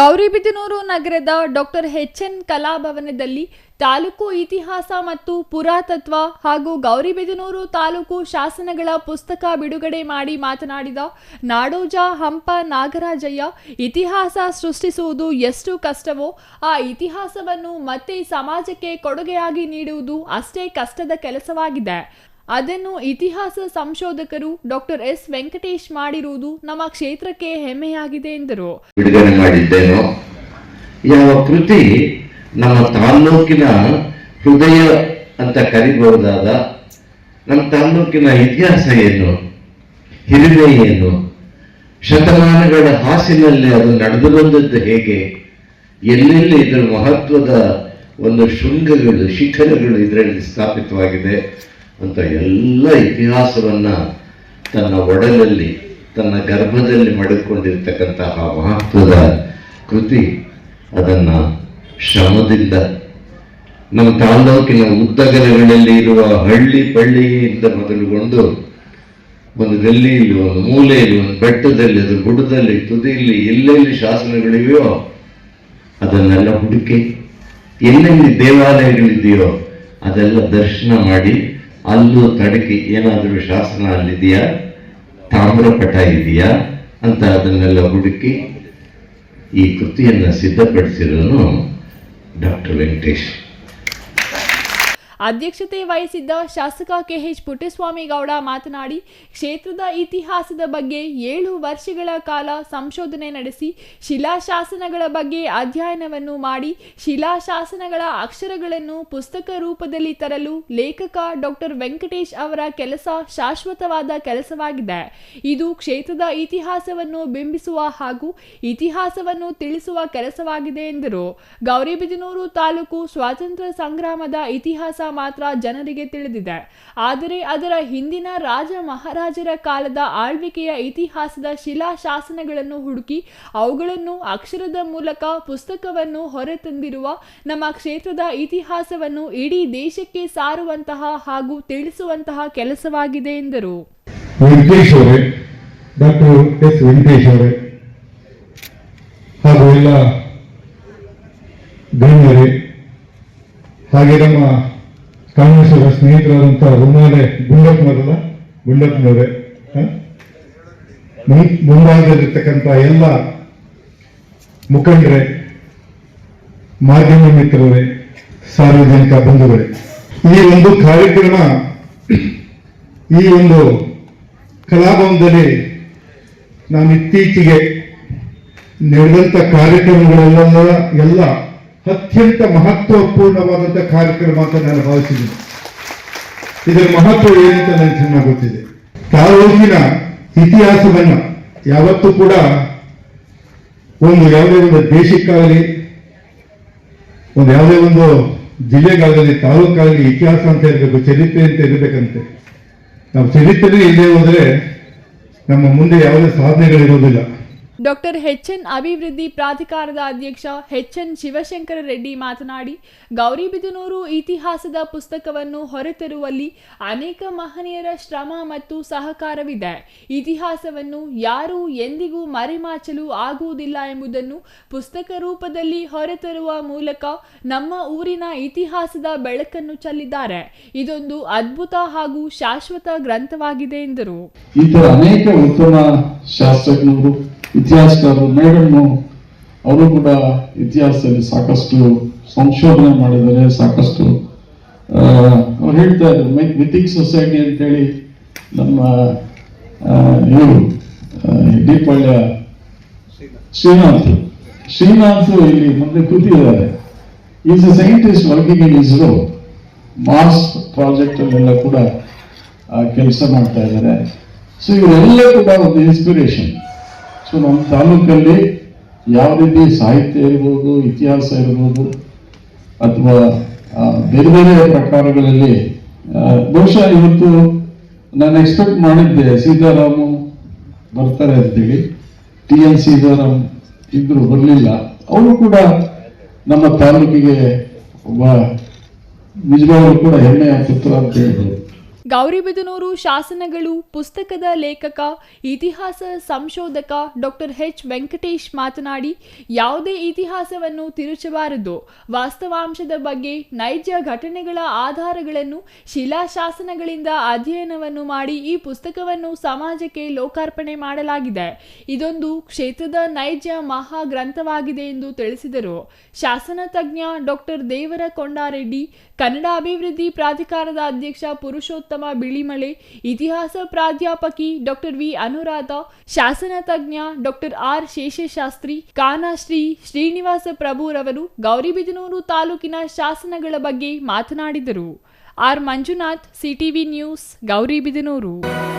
ಗೌರಿಬಿದನೂರು ನಗರದ doctor H N ಕಲಾಭವನದಲ್ಲಿ ತಾಲೂಕು ಇತಿಹಾಸ ಮತ್ತು ಪುರಾತತ್ವ ಹಾಗೂ ಗೌರಿಬಿದನೂರು ತಾಲೂಕು ಶಾಸನಗಳ ಪುಸ್ತಕ ಬಿಡುಗಡೆ ಮಾಡಿ ಮಾತನಾಡಿದ ನಾಡೋಜ ಹಂಪ ನಾಗರಾಜಯ್ಯ, ಇತಿಹಾಸ ಸೃಷ್ಟಿಸುವುದು ಎಷ್ಟು ಕಷ್ಟವೋ, ಆ ಇತಿಹಾಸವನ್ನು ಮತ್ತೆ ಸಮಾಜಕ್ಕೆ ಕೊಡುಗೆಯಾಗಿ ನೀಡುವುದು ಅಷ್ಟೇ ಕಷ್ಟದ ಕೆಲಸವಾಗಿದೆ. ಅದನ್ನು ಇತಿಹಾಸ ಸಂಶೋಧಕರು ಡಾಕ್ಟರ್ ಎಸ್ ವೆಂಕಟೇಶ್ ಮಾಡಿರುವುದು ನಮ್ಮ ಕ್ಷೇತ್ರಕ್ಕೆ ಹೆಮ್ಮೆಯಾಗಿದೆ ಎಂದರು. ಬಿಡುಗಡೆ ಮಾಡಿದ್ದೇನೋ, ಯಾವ ಕೃತಿ ನಮ್ಮ ತಾಲ್ಲೂಕಿನ ಹೃದಯ ಅಂತ ಕರಿಬಹುದಾದ ನಮ್ಮ ತಾಲ್ಲೂಕಿನ ಇತಿಹಾಸ ಏನು, ಹಿರಿಮೆ ಏನು, ಶತಮಾನಗಳ ಹಾಸಿನಲ್ಲಿ ಅದು ನಡೆದು ಬಂದದ್ದು ಹೇಗೆ, ಎಲ್ಲೆಲ್ಲಿ ಇದರ ಮಹತ್ವದ ಒಂದು ಶೃಂಗಗಳು, ಶಿಖರಗಳು ಇದರಲ್ಲಿ ಸ್ಥಾಪಿತವಾಗಿದೆ ಅಂತ ಎಲ್ಲ ಇತಿಹಾಸವನ್ನ ತನ್ನ ಒಡಲಲ್ಲಿ, ತನ್ನ ಗರ್ಭದಲ್ಲಿ ಮಡಿಕೊಂಡಿರ್ತಕ್ಕಂತಹ ಮಹತ್ವದ ಕೃತಿ ಅದನ್ನ ಶ್ರಮದಿಂದ ನಮ್ಮ ತಾಲೂಕಿನ ಉದ್ದಗಲಗಳಲ್ಲಿ ಇರುವ ಹಳ್ಳಿ ಪಳ್ಳಿಯಿಂದ ಮೊದಲುಗೊಂಡು ಒಂದು ಗಲ್ಲಿಯಲ್ಲಿ, ಒಂದು ಮೂಲೆಯಲ್ಲಿ, ಒಂದು ಬೆಟ್ಟದಲ್ಲಿ ಅದು ಗುಡದಲ್ಲಿ ತುದಿಯಲ್ಲಿ ಎಲ್ಲೆಲ್ಲಿ ಶಾಸನಗಳಿವೆಯೋ ಅದನ್ನೆಲ್ಲ ಹುಡುಕಿ, ಎಲ್ಲೆಲ್ಲಿ ದೇವಾಲಯಗಳಿದೆಯೋ ಅದೆಲ್ಲ ದರ್ಶನ ಮಾಡಿ ಅಲ್ಲೂ ತಡಕಿ ಏನಾದರೂ ಶಾಸನ ಅಲ್ಲಿದೆಯಾ ತಾಮ್ರಪಟ ಇದೆಯಾ? ಅಂತ ಅದನ್ನೆಲ್ಲ ಹುಡುಕಿ ಈ ಕೃತಿಯನ್ನು ಸಿದ್ಧಪಡಿಸಿರೋನು ಡಾಕ್ಟರ್ ವೆಂಕಟೇಶ್. ಅಧ್ಯಕ್ಷತೆ ವಹಿಸಿದ್ದ ಶಾಸಕ ಕೆಎಚ್ ಪುಟ್ಟಸ್ವಾಮಿಗೌಡ ಮಾತನಾಡಿ, ಕ್ಷೇತ್ರದ ಇತಿಹಾಸದ ಬಗ್ಗೆ ಏಳು ವರ್ಷಗಳ ಕಾಲ ಸಂಶೋಧನೆ ನಡೆಸಿ ಶಿಲಾಶಾಸನಗಳ ಬಗ್ಗೆ ಅಧ್ಯಯನವನ್ನು ಮಾಡಿ ಶಿಲಾಶಾಸನಗಳ ಅಕ್ಷರಗಳನ್ನು ಪುಸ್ತಕ ರೂಪದಲ್ಲಿ ತರಲು ಲೇಖಕ ಡಾಕ್ಟರ್ ವೆಂಕಟೇಶ್ ಅವರ ಕೆಲಸ ಶಾಶ್ವತವಾದ ಕೆಲಸವಾಗಿದೆ. ಇದು ಕ್ಷೇತ್ರದ ಇತಿಹಾಸವನ್ನು ಬಿಂಬಿಸುವ ಹಾಗೂ ಇತಿಹಾಸವನ್ನು ತಿಳಿಸುವ ಕೆಲಸವಾಗಿದೆ ಎಂದರು. ಗೌರಿಬಿದನೂರು ತಾಲೂಕು ಸ್ವಾತಂತ್ರ್ಯ ಸಂಗ್ರಾಮದ ಇತಿಹಾಸ ಮಾತ್ರ ಜನರಿಗೆ ತಿಳಿದಿದೆ. ಆದರೆ ಅದರ ಹಿಂದಿನ ರಾಜ ಮಹಾರಾಜರ ಕಾಲದ ಆಳ್ವಿಕೆಯ ಇತಿಹಾಸದ ಶಿಲಾಶಾಸನಗಳನ್ನು ಹುಡುಕಿ ಅವುಗಳನ್ನು ಅಕ್ಷರದ ಮೂಲಕ ಪುಸ್ತಕವನ್ನು ಹೊರತಂದಿರುವ ನಮ್ಮ ಕ್ಷೇತ್ರದ ಇತಿಹಾಸವನ್ನು ಇಡೀ ದೇಶಕ್ಕೆ ಸಾರುವಂತಹ ಹಾಗೂ ತಿಳಿಸುವಂತಹ ಕೆಲಸವಾಗಿದೆ ಎಂದರು. ಹಾಗೂ ಎಲ್ಲ ಗಣ್ಯರೇ, ಹಾಗೆ ನಮ್ಮ ಕಾಂಗ್ರೆಸ್ಸರ ಸ್ನೇಹಿತರಾದಂಥ ಹುಮ್ಮಾಲೆ ಗುಂಡಪ್ಪನವರಲ್ಲ ಗುಂಡಪ್ಪನವರೇ ಮುಂಭಾಗದಲ್ಲಿರ್ತಕ್ಕಂಥ ಎಲ್ಲ ಮುಖಂಡರೇ, ಮಾಧ್ಯಮ ಮಿತ್ರರೇ, ಸಾರ್ವಜನಿಕ ಬಂಧುಗಳೇ, ಈ ಒಂದು ಕಾರ್ಯಕ್ರಮ, ಈ ಒಂದು ಕಲಾಭವನದಲ್ಲಿ ನಾನು ಇತ್ತೀಚೆಗೆ ನಡೆದಂಥ ಕಾರ್ಯಕ್ರಮಗಳೆಲ್ಲ ಎಲ್ಲ ಅತ್ಯಂತ ಮಹತ್ವಪೂರ್ಣವಾದಂತಹ ಕಾರ್ಯಕ್ರಮ ಅಂತ ನಾನು ಭಾವಿಸಿದ್ದೀನಿ. ಇದರ ಮಹತ್ವ ಏನಂತ ನನಗೆ ಚೆನ್ನಾಗಿ ಗೊತ್ತಿದೆ. ತಾಲೂಕಿನ ಇತಿಹಾಸವನ್ನು ಯಾವತ್ತೂ ಕೂಡ ಒಂದು ಯಾವುದೇ ಒಂದು ದೇಶಕ್ಕಾಗಲಿ, ಒಂದು ಯಾವುದೇ ಒಂದು ಜಿಲ್ಲೆಗಾಗಲಿ, ತಾಲೂಕಾಗಲಿ, ಇತಿಹಾಸ ಅಂತ ಇರಬೇಕು ಚರಿತ್ರೆ ಅಂತ ಇರಬೇಕಂತೆ. ನಾವು ಚರಿತ್ರೆ ಇಲ್ಲದೆ ಹೋದ್ರೆ ನಮ್ಮ ಮುಂದೆ ಯಾವುದೇ ಸಾಧನೆಗಳಿರೋದಿಲ್ಲ ಡಾಕ್ಟರ್ ಹೆಚ್ ಎನ್ ಅಭಿವೃದ್ಧಿ ಪ್ರಾಧಿಕಾರದ ಅಧ್ಯಕ್ಷ ಎಚ್ ಎನ್ ಶಿವಶಂಕರ ರೆಡ್ಡಿ ಮಾತನಾಡಿ ಗೌರಿಬಿದನೂರು ಇತಿಹಾಸದ ಪುಸ್ತಕವನ್ನು ಹೊರತರುವಲ್ಲಿ ಅನೇಕ ಮಹನೀಯರ ಶ್ರಮ ಮತ್ತು ಸಹಕಾರವಿದೆ. ಇತಿಹಾಸವನ್ನು ಯಾರೂ ಎಂದಿಗೂ ಮರೆಮಾಚಲು ಆಗುವುದಿಲ್ಲ ಎಂಬುದನ್ನು ಪುಸ್ತಕ ರೂಪದಲ್ಲಿ ಹೊರತರುವ ಮೂಲಕ ನಮ್ಮ ಊರಿನ ಇತಿಹಾಸದ ಬೆಳಕನ್ನು ಚೆಲ್ಲಿದ್ದಾರೆ. ಇದೊಂದು ಅದ್ಭುತ ಹಾಗೂ ಶಾಶ್ವತ ಗ್ರಂಥವಾಗಿದೆ ಎಂದರು. ಇತಿಹಾಸಕಾರರು ಮೇಡಮ್, ಅವರು ಕೂಡ ಇತಿಹಾಸದಲ್ಲಿ ಸಾಕಷ್ಟು ಸಂಶೋಧನೆ ಮಾಡಿದ್ದಾರೆ ಸಾಕಷ್ಟು ಅವ್ರು ಹೇಳ್ತಾ ಇದ್ರು ಮಿಥಿಕ್ ಸೊಸೈಟಿ ಅಂತೇಳಿ ನಮ್ಮ ಇವರು ದೀಪಳ್ಯ ಶ್ರೀನಾಥ್. ಶ್ರೀನಾಥ್ ಇಲ್ಲಿ ಮುಂದೆ ಕೂತಿದ್ದಾರೆ. Is a scientist working in ISRO Mars project ಅಲ್ಲೆಲ್ಲ ಕೂಡ ಕೆಲಸ ಮಾಡ್ತಾ ಇದ್ದಾರೆ. ಸೊ ಇವರೆಲ್ಲ ಕೂಡ ಒಂದು ಇನ್ಸ್ಪಿರೇಷನ್ ಸೊ, ನಮ್ಮ ತಾಲೂಕಲ್ಲಿ ಯಾವ ರೀತಿ ಸಾಹಿತ್ಯ ಇರ್ಬೋದು, ಇತಿಹಾಸ ಇರ್ಬೋದು, ಅಥವಾ ಬೇರೆ ಬೇರೆ ಪ್ರಕಾರಗಳಲ್ಲಿ ಬಹುಶಃ ಇವತ್ತು ನಾನು ಎಕ್ಸ್ಪೆಕ್ಟ್ ಮಾಡಿದ್ದೆ, ಸೀತಾರಾಮು ಬರ್ತಾರೆ ಅಂತೇಳಿ. ಟಿ ಎನ್ ಸೀತಾರಾಮ್ ಇದ್ರು ಬರಲಿಲ್ಲ. ಅವರು ಕೂಡ ನಮ್ಮ ತಾಲೂಕಿಗೆ ಒಬ್ಬ ನಿಜವಾಗ್ಲೂ ಕೂಡ ಹೆಮ್ಮೆಯ ಪುತ್ರ ಅಂತ ಹೇಳ್ಬೋದು ಗೌರಿಬಿದನೂರು ಶಾಸನಗಳು, ಪುಸ್ತಕದ ಲೇಖಕ, ಇತಿಹಾಸ ಸಂಶೋಧಕ ಡಾಕ್ಟರ್ ಎಚ್. ವೆಂಕಟೇಶ್ ಮಾತನಾಡಿ, ಯಾವುದೇ ಇತಿಹಾಸವನ್ನು ತಿರುಚಬಾರದು. ವಾಸ್ತವಾಂಶದ ಬಗ್ಗೆ, ನೈಜ ಘಟನೆಗಳ ಆಧಾರಗಳನ್ನು ಶಿಲಾಶಾಸನಗಳಿಂದ ಅಧ್ಯಯನವನ್ನು ಮಾಡಿ ಈ ಪುಸ್ತಕವನ್ನು ಸಮಾಜಕ್ಕೆ ಲೋಕಾರ್ಪಣೆ ಮಾಡಲಾಗಿದೆ. ಇದೊಂದು ಕ್ಷೇತ್ರದ ನೈಜ ಮಹಾ ಗ್ರಂಥವಾಗಿದೆ ಎಂದು ತಿಳಿಸಿದರು. ಶಾಸನ ತಜ್ಞ ಡಾಕ್ಟರ್ ದೇವರ ಕೊಂಡಾರೆಡ್ಡಿ ಕನ್ನಡ ಅಭಿವೃದ್ಧಿ ಪ್ರಾಧಿಕಾರದ ಅಧ್ಯಕ್ಷ ಪುರುಷೋತ್ತಮ ಬಿಳಿಮಳೆ ಇತಿಹಾಸ ಪ್ರಾಧ್ಯಾಪಕಿ ಡಾಕ್ಟರ್ ವಿ. ಅನುರಾಧ, ಶಾಸನ ತಜ್ಞ ಡಾಕ್ಟರ್ ಆರ್. ಶೇಷಶಾಸ್ತ್ರಿ, ಕಾನಾಶ್ರೀ, ಶ್ರೀನಿವಾಸ ಪ್ರಭುರವರು ಗೌರಿಬಿದನೂರು ತಾಲೂಕಿನ ಶಾಸನಗಳ ಬಗ್ಗೆ ಮಾತನಾಡಿದರು. R. Manjunath, CTV news, Gauribidanur.